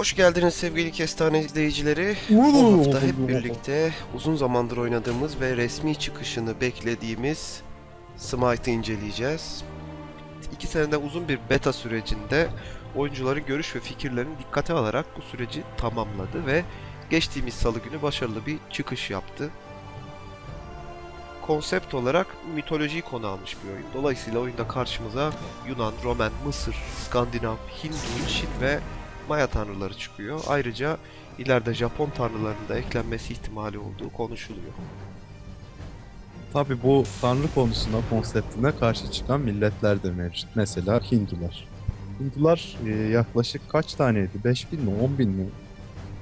Hoş geldiniz sevgili kestane izleyicileri. Bu hafta hep birlikte uzun zamandır oynadığımız ve resmi çıkışını beklediğimiz Smite'ı inceleyeceğiz. İki senede uzun bir beta sürecinde oyuncuların görüş ve fikirlerini dikkate alarak bu süreci tamamladı ve geçtiğimiz salı günü başarılı bir çıkış yaptı. Konsept olarak mitolojiyi konu almış bir oyun. Dolayısıyla oyunda karşımıza Yunan, Roman, Mısır, Skandinav, Hindu, Çin ve Maya tanrıları çıkıyor. Ayrıca ileride Japon tanrılarının da eklenmesi ihtimali olduğu konuşuluyor. Tabi bu tanrı konusuna, konseptine karşı çıkan milletler de mevcut. Mesela Hindular. Hindular e, yaklaşık kaç taneydi? 5000 mi? 10 bin mi?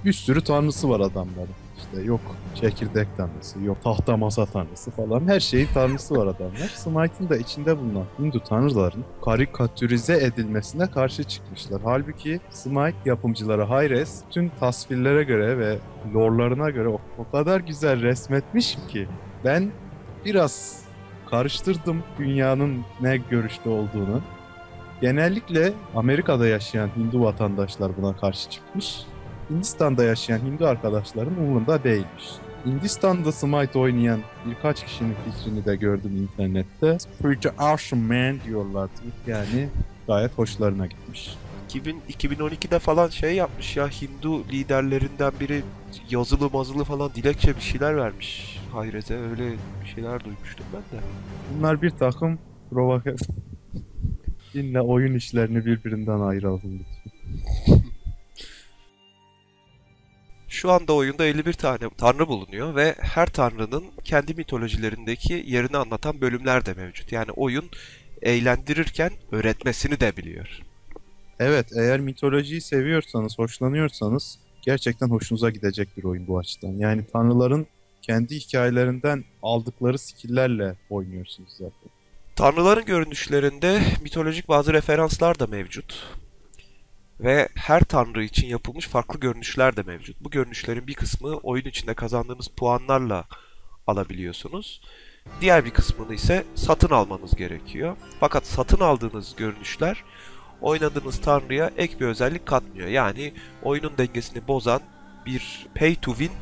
Bir sürü tanrısı var adamların. İşte yok çekirdek tanrısı, yok tahta masa tanrısı falan. Her şeyin tanrısı var adamlar. Smite'ın da içinde bulunan Hindu tanrıların karikatürize edilmesine karşı çıkmışlar. Halbuki Smite yapımcıları Hi-Res tüm tasvirlere göre ve lore'larına göre o, o kadar güzel resmetmiş ki ben biraz karıştırdım dünyanın ne görüşte olduğunu. Genellikle Amerika'da yaşayan Hindu vatandaşlar buna karşı çıkmış. Hindistan'da yaşayan Hindu arkadaşların umurunda değilmiş. Hindistan'da Smite oynayan birkaç kişinin fikrini de gördüm internette. Pretty awesome man diyorlardı. Yani gayet hoşlarına gitmiş. 2000, 2012'de falan şey yapmış ya Hindu liderlerinden biri yazılı mazılı falan dilekçe bir şeyler vermiş Hayret'e öyle bir şeyler duymuştum ben de. Bunlar bir takım provokasyon. Dinle oyun işlerini birbirinden ayıralım lütfen. Şu anda oyunda 51 tane tanrı bulunuyor ve her tanrının kendi mitolojilerindeki yerini anlatan bölümler de mevcut. Yani oyun eğlendirirken öğretmesini de biliyor. Evet, eğer mitolojiyi seviyorsanız, hoşlanıyorsanız gerçekten hoşunuza gidecek bir oyun bu açıdan. Yani tanrıların kendi hikayelerinden aldıkları skill'lerle oynuyorsunuz zaten. Tanrıların görünüşlerinde mitolojik bazı referanslar da mevcut. Ve her tanrı için yapılmış farklı görünüşler de mevcut. Bu görünüşlerin bir kısmı oyun içinde kazandığınız puanlarla alabiliyorsunuz. Diğer bir kısmını ise satın almanız gerekiyor. Fakat satın aldığınız görünüşler oynadığınız tanrıya ek bir özellik katmıyor. Yani oyunun dengesini bozan bir pay to win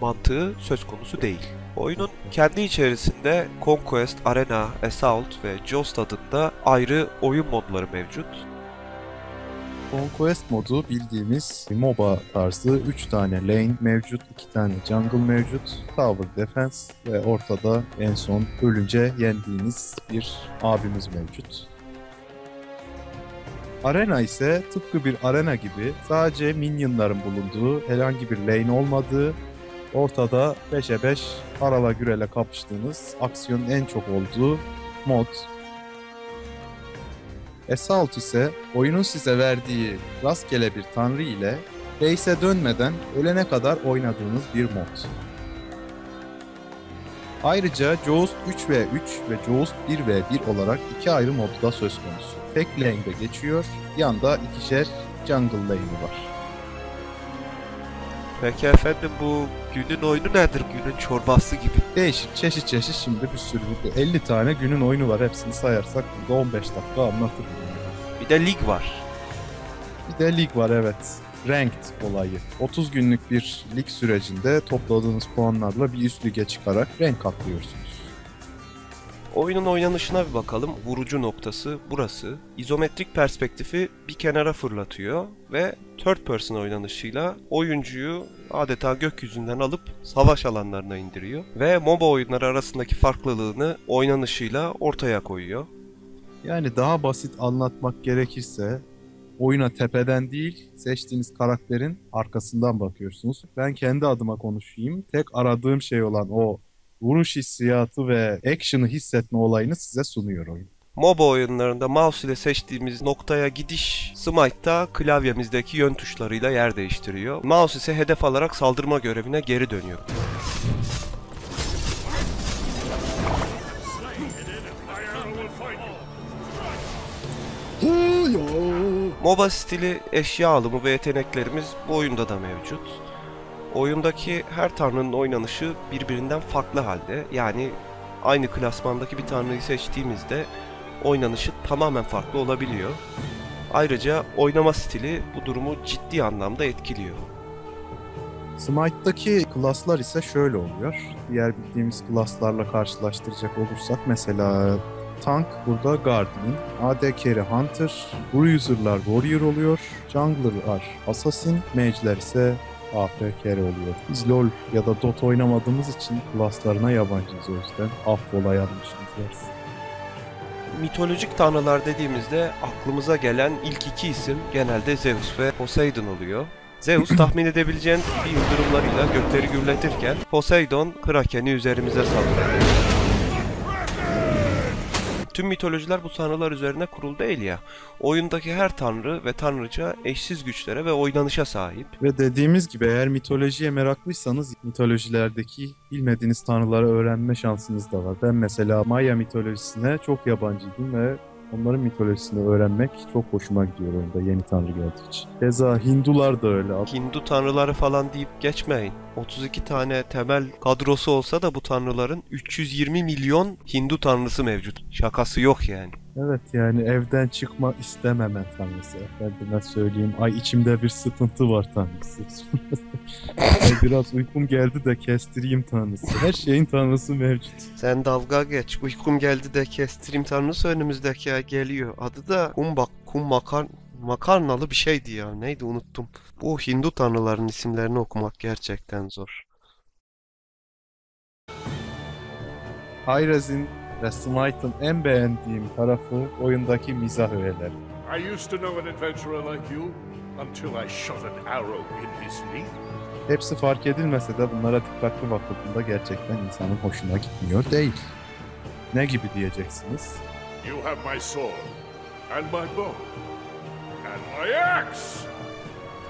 mantığı söz konusu değil. Oyunun kendi içerisinde Conquest, Arena, Assault ve Joust adında ayrı oyun modları mevcut. Conquest modu bildiğimiz MOBA tarzı 3 tane lane mevcut, 2 tane jungle mevcut, tower defense ve ortada en son ölünce yendiğiniz bir abimiz mevcut. Arena ise tıpkı bir arena gibi sadece minyonların bulunduğu, herhangi bir lane olmadığı, ortada 5'e 5 arala gürele kapıştığınız, aksiyonun en çok olduğu mod Assault ise oyunun size verdiği rastgele bir tanrı ile base'e dönmeden ölene kadar oynadığınız bir mod. Ayrıca Joust 3v3 ve Joust 1v1 olarak iki ayrı modda söz konusu. Tek lane'de geçiyor, yanda ikişer jungle lane'i var. Peki efendim bu günün oyunu nedir? Günün çorbası gibi. Değişik çeşit çeşit şimdi bir sürü 50 tane günün oyunu var hepsini sayarsak burada 15 dakika anlatırım. Bir de lig var. Bir de lig var evet. Ranked olayı. 30 günlük bir lig sürecinde topladığınız puanlarla bir üst lige çıkarak rank atlıyorsunuz. Oyunun oynanışına bir bakalım. Vurucu noktası burası. İzometrik perspektifi bir kenara fırlatıyor ve third person oynanışıyla oyuncuyu adeta gökyüzünden alıp savaş alanlarına indiriyor ve MOBA oyunları arasındaki farklılığını oynanışıyla ortaya koyuyor. Yani daha basit anlatmak gerekirse oyuna tepeden değil seçtiğiniz karakterin arkasından bakıyorsunuz. Ben kendi adıma konuşayım. Tek aradığım şey olan o vuruş hissiyatı ve action'ı hissetme olayını size sunuyor oyun. MOBA oyunlarında mouse ile seçtiğimiz noktaya gidiş Smite'da klavyemizdeki yön tuşlarıyla yer değiştiriyor. Mouse ise hedef alarak saldırma görevine geri dönüyor. MOBA stili eşya alımı ve yeteneklerimiz bu oyunda da mevcut. Oyundaki her tanrının oynanışı birbirinden farklı halde. Yani aynı klasmandaki bir tanrıyı seçtiğimizde oynanışı tamamen farklı olabiliyor. Ayrıca oynama stili bu durumu ciddi anlamda etkiliyor. Smite'daki klaslar ise şöyle oluyor. Diğer bildiğimiz klaslarla karşılaştıracak olursak mesela tank burada Guardian, AD carry Hunter, Bruiser'lar Warrior oluyor, Jungler'lar Assassin, Mage'ler ise AP carry oluyor. Biz LoL ya da Dota oynamadığımız için klaslarına yabancıyız o yüzden affola yanlışımız varsa. Mitolojik tanrılar dediğimizde aklımıza gelen ilk iki isim genelde Zeus ve Poseidon oluyor. Zeus tahmin edebileceğin bir yıldırımlarıyla gökleri gürletirken Poseidon Kraken'i üzerimize saldırıyor. Tüm mitolojiler bu tanrılar üzerine kurulu değil ya. Oyundaki her tanrı ve tanrıça eşsiz güçlere ve oynanışa sahip. Ve dediğimiz gibi eğer mitolojiye meraklıysanız mitolojilerdeki bilmediğiniz tanrıları öğrenme şansınız da var. Ben mesela Maya mitolojisine çok yabancıydım ve onların mitolojisini öğrenmek çok hoşuma gidiyor oyunda yeni tanrı geldiği için. Keza Hindular da öyle. Hindu tanrıları falan deyip geçmeyin. 32 tane temel kadrosu olsa da bu tanrıların 320 milyon Hindu tanrısı mevcut. Şakası yok yani. Evet yani evden çıkma istememe tanrısı. Efendime söyleyeyim. Ay içimde bir sıkıntı var tanrısı. Ay biraz uykum geldi de kestireyim tanrısı. Her şeyin tanrısı mevcut. Sen dalga geç. Uykum geldi de kestireyim tanrısı önümüzdeki ya geliyor. Adı da kum bak kum makar makarnalı bir şeydi ya. Neydi unuttum. Bu Hindu tanrıların isimlerini okumak gerçekten zor. Hi-Rez'in ve Smite'ın en beğendiğim tarafı oyundaki mizah öğeleri. I used to know an adventurer like you until I shot an arrow in his knee. Hepsi fark edilmese de bunlara dikkatli bakıldığında gerçekten insanın hoşuna gitmiyor değil. Ne gibi diyeceksiniz? You have my sword, and my bow, and my axe.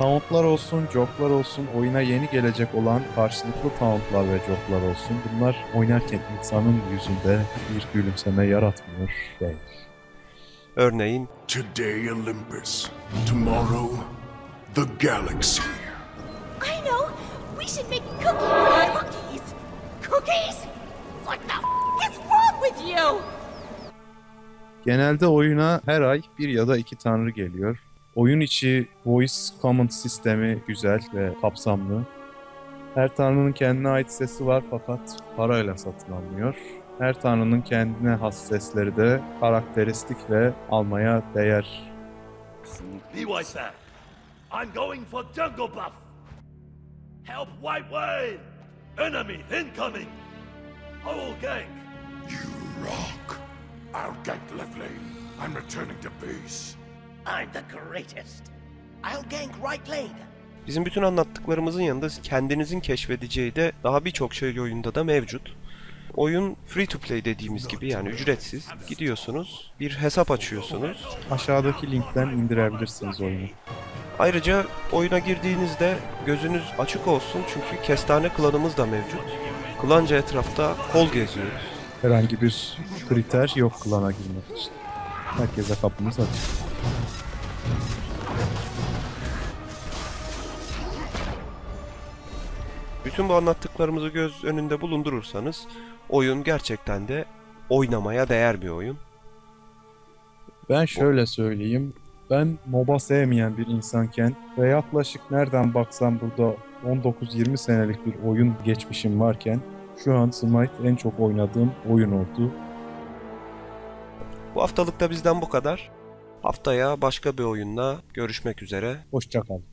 Tauntlar olsun, joklar olsun, oyuna yeni gelecek olan karşılıklı tauntlar ve joklar olsun. Bunlar oynarken insanın yüzünde bir gülümseme yaratmıyor değil. Örneğin Today Olympus, tomorrow the galaxy. I know. We should make cookies. Cookies? Cookies? What the f- is wrong with you? Genelde oyuna her ay bir ya da iki tanrı geliyor. Oyun içi voice comment sistemi güzel ve kapsamlı. Her tanrının kendine ait sesi var fakat parayla satın alınıyor. Her tanrının kendine has sesleri de karakteristik ve almaya değer. Bewise I'm going for Jungle Buff. Help White Wave. Enemy incoming. Whole gang. You rock. I'll gank left lane. I'm returning to base. I'm the greatest. I'll gank right lane. Bizim bütün anlattıklarımızın yanında kendinizin keşfedeceği de daha birçok şey oyunda da mevcut. Oyun free to play dediğimiz gibi yani ücretsiz. Gidiyorsunuz, bir hesap açıyorsunuz. Aşağıdaki linkten indirebilirsiniz oyunu. Ayrıca oyuna girdiğinizde gözünüz açık olsun çünkü kestane klanımız da mevcut. Klanca etrafta kol geziyoruz. Herhangi bir kriter yok klana girmek için. Herkese kapımız açık. Bütün bu anlattıklarımızı göz önünde bulundurursanız oyun gerçekten de oynamaya değer bir oyun. Ben şöyle söyleyeyim. Ben MOBA sevmeyen bir insanken ve yaklaşık nereden baksam burada 19-20 senelik bir oyun geçmişim varken şu an Smite en çok oynadığım oyun oldu. Bu haftalık da bizden bu kadar. Haftaya başka bir oyunla görüşmek üzere. Hoşçakalın.